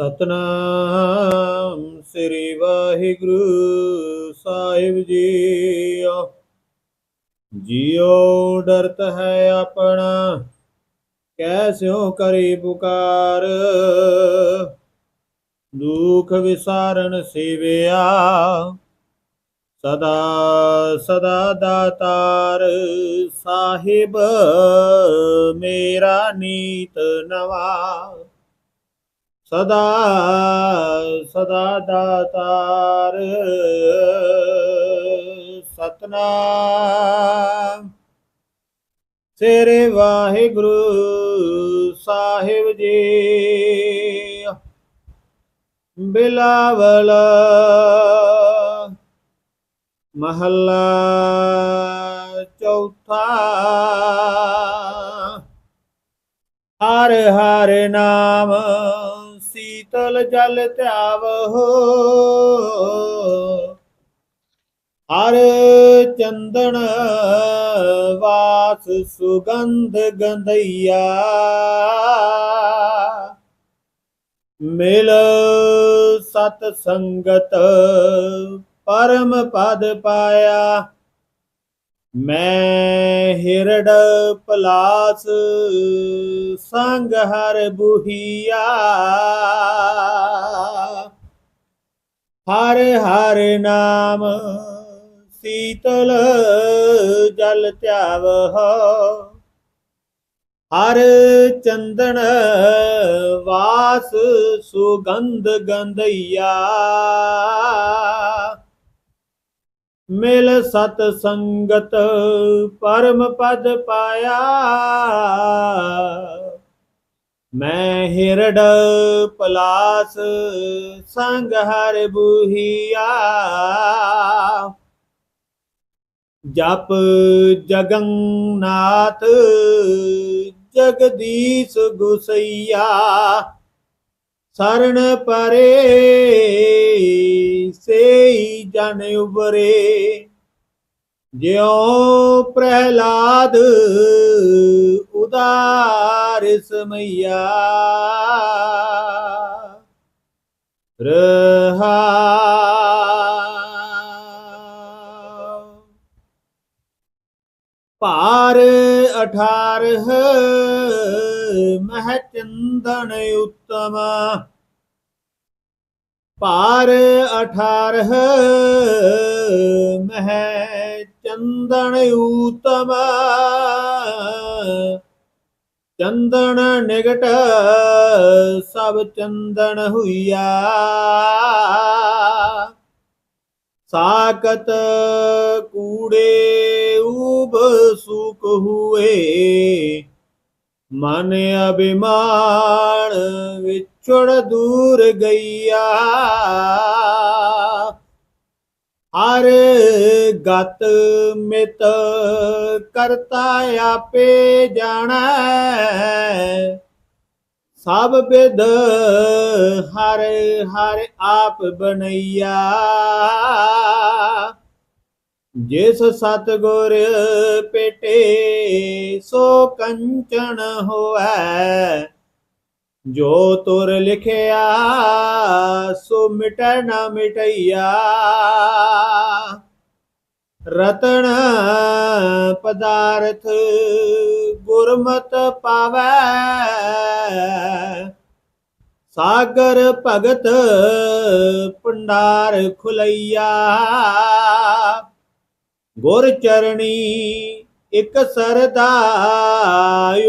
ਸਤਨਾਮ ਸ੍ਰੀ ਵਾਹਿਗੁਰੂ ਸਾਹਿਬ ਜੀ। ਜਿਉ ਡਰਤ ਹੈ ਆਪਣਾ ਕੈਸਿਓ ਕਰੀ ਪੁਕਾਰ। ਦੁਖ ਵਿਸਾਰਨ ਸੇਵਿਆ, ਸਦਾ ਸਦਾ ਦਾਤਾਰ। ਸਾਹਿਬ ਮੇਰਾ ਨੀਤ ਨਵਾ। ਸਦਾ ਸਦਾ ਦਾਤਾਰ ਸਤਨਾਮ। ਸ੍ਰੀ ਵਾਹਿਗੁਰੂ ਸਾਹਿਬ ਜੀ ਬਿਲਾਵਲ ਮਹੱਲਾ ਚੌਥਾ। ਹਰ ਹਰ ਨਾਮ ਸੀਤਲ ਜਲ ਧਿਆਵਹੋ ਹਰ ਚੰਦਨ ਵਾਸ ਸੁਗੰਧ ਗੰਧਈਆ ਮਿਲ ਸਤ ਸੰਗਤ ਪਰਮ ਪਦ ਪਾਇਆ ਮੈਂ ਹਿਰੜ ਪਲਾਸ ਸੰਗ ਹਰ ਬੁਹੀਆ। ਹਰ ਹਰ ਨਾਮ ਸੀਤਲ ਜਲ ਧਿਆਵਹ ਹਰ ਚੰਦਨ ਵਾਸ ਸੁਗੰਧ ਗੰਧਈਆ। ਮਿਲ ਸਤ ਸੰਗਤ, ਪਰਮ ਪਦ ਪਾਇਆ। ਮੈਂ ਹਿਰੜ ਪਲਾਸ, ਸੰਗ ਹਰ ਬੁਹੀਆ। ਜਪ ਜਗੰਨਾਥ, ਜਗਦੀਸ਼ ਗੁਸਈਆ। ਸਰਣ ਪਰੇ ਸੇਈ ਜਨ ਉਬਰੇ ਜਿਉ ਪ੍ਰਹਿਲਾਦ ਉਦਾਰ ਸਮਈਆ ਰਹਾ ਭਾਰ 18 ਮਹਿ ਚੰਦਨ ਉੱਤਮ। ਭਾਰ 18 ਮਹ ਚੰਦਨ ਉੱਤਮ। ਚੰਦਨ ਨਿਗਟ, ਸਭ ਚੰਦਨ ਹੁਈਆ। ਸਾਕਤ ਕੂੜੇ ਉਬ ਸੁਖ ਹੁਏ, ਮਨ ਅਭਿਮਾਨ ਵਿਛੜ ਦੂਰ ਗਈਆ। ਹਰ ਗਤ ਮਿਤ ਕਰਤਾ ਆਪੇ ਜਾਣੈ ਸਭ ਬਿਦ ਹਰ ਹਰ ਆਪ ਬਣਈਆ। ਜਿਸ ਸਤਗੁਰ ਪੇਟੇ ਸੋ ਕੰਚਨ ਹੋਐ। ਜੋ ਤੁਰ ਲਿਖਿਆ, ਸੋ ਮਿਟੈ ਨਾ ਮਿਟਈਆ। ਰਤਨ ਪਦਾਰਥ ਗੁਰਮਤ ਪਾਵੈ। ਸਾਗਰ ਭਗਤ ਭੰਡਾਰ ਖੁਲਈਆ। ਗੁਰ ਚਰਣੀ ਇਕ ਸਰਦਾ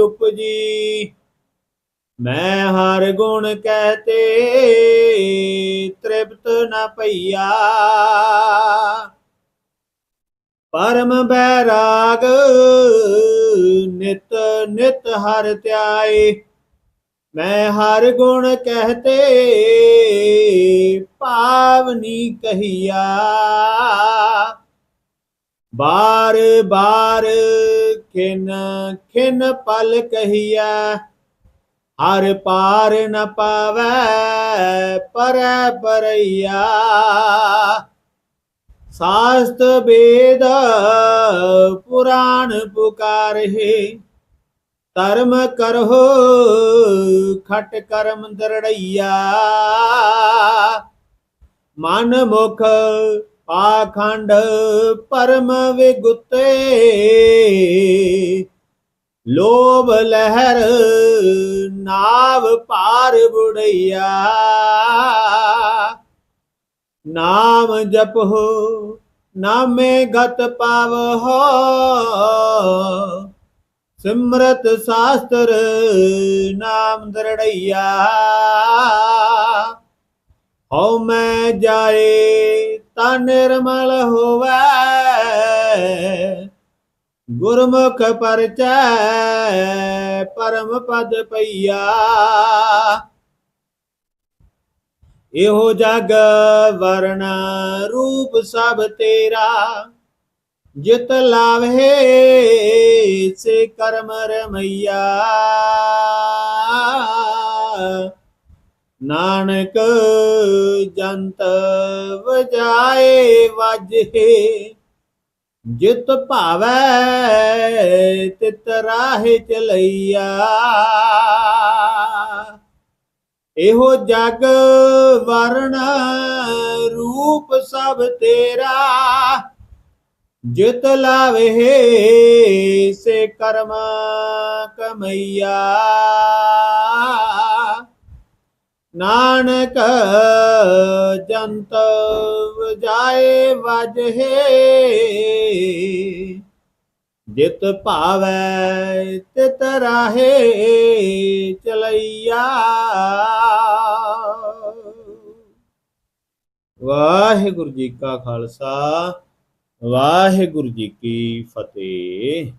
ਉਪਜੀ। ਮੈਂ ਹਰ ਗੁਣ ਕਹਤੇ ਤ੍ਰਿਪਤ ਨ ਪਈਆ। ਪਰਮ ਬੈਰਾਗ ਨਿਤ ਨਿਤ ਹਰ ਧਿਆਏ, ਮੈਂ ਹਰ ਗੁਣ ਕਹਤੇ ਭਾਵਨੀ ਕਹੀਆ। ਬਾਰ ਬਾਰ ਖਿਨ ਖਿਨ ਪਲ ਕਹੀਆ, ਹਰ ਪਾਰ ਨ ਪਾਵੈ ਪਰੈ ਪਰਈਆ। ਸਾਸਤ ਵੇਦ ਪੁਰਾਣ ਪੁਕਾਰਹਿ। ਧਰਮ ਕਰਹੁ, ਖਟ ਕਰਮ ਦਰੜਈਆ। ਮਨ ਮੁਖ ਪਾਖੰਡ ਪਰਮ ਵਿਗੁਤੇ। ਲੋਭ ਲਹਿਰ ਨਾਵ ਪਾਰ ਬੁੜਈਆ। ਨਾਮ ਜਪੋ ਨਾਮੇ ਗਤ ਪਾਵਹੁ ਸਿਮਰਤ ਸਾਸਤਰ, ਨਾਮ ਦਰੜਈਆ। ਹਉ ਮੈਂ ਜਾਏ ਤਾ ਨਿਰਮਲ ਹੋਵੇ। ਗੁਰਮੁਖ ਪਰਚੈ, ਪਰਮ ਪਦ ਪਈਆ। ਇਹੋ ਜਗ ਵਰਣ ਰੂਪ ਸਭ ਤੇਰਾ, ਜਿਤ ਲਾਵੇ ਸੇ ਕਰਮ ਰਮਈਆ। ਨਾਨਕ ਜੰਤ ਵਜਾਏ ਵਜੇ, ਜਿਤ ਭਾਵੈ ਤਿਤ ਰਾਹੇ ਚਲਈਆ। ਇਹੋ ਜਗ ਵਰਣ ਰੂਪ ਸਭ ਤੇਰਾ। ਜਿਤ ਲਾਵੇ ਸੇ ਕਰਮ ਕਮਈਆ। ਨਾਨਕ ਜੰਤ ਵਜਾਏ ਵਜਹੇ ਜਿਤ ਭਾਵੈ ਤਿਤ ਰਾਹੇ ਚਲਈਆ। ਵਾਹਿਗੁਰੂ ਜੀ ਕਾ ਖਾਲਸਾ ਵਾਹਿਗੁਰੂ ਜੀ ਕੀ ਫਤਿਹ।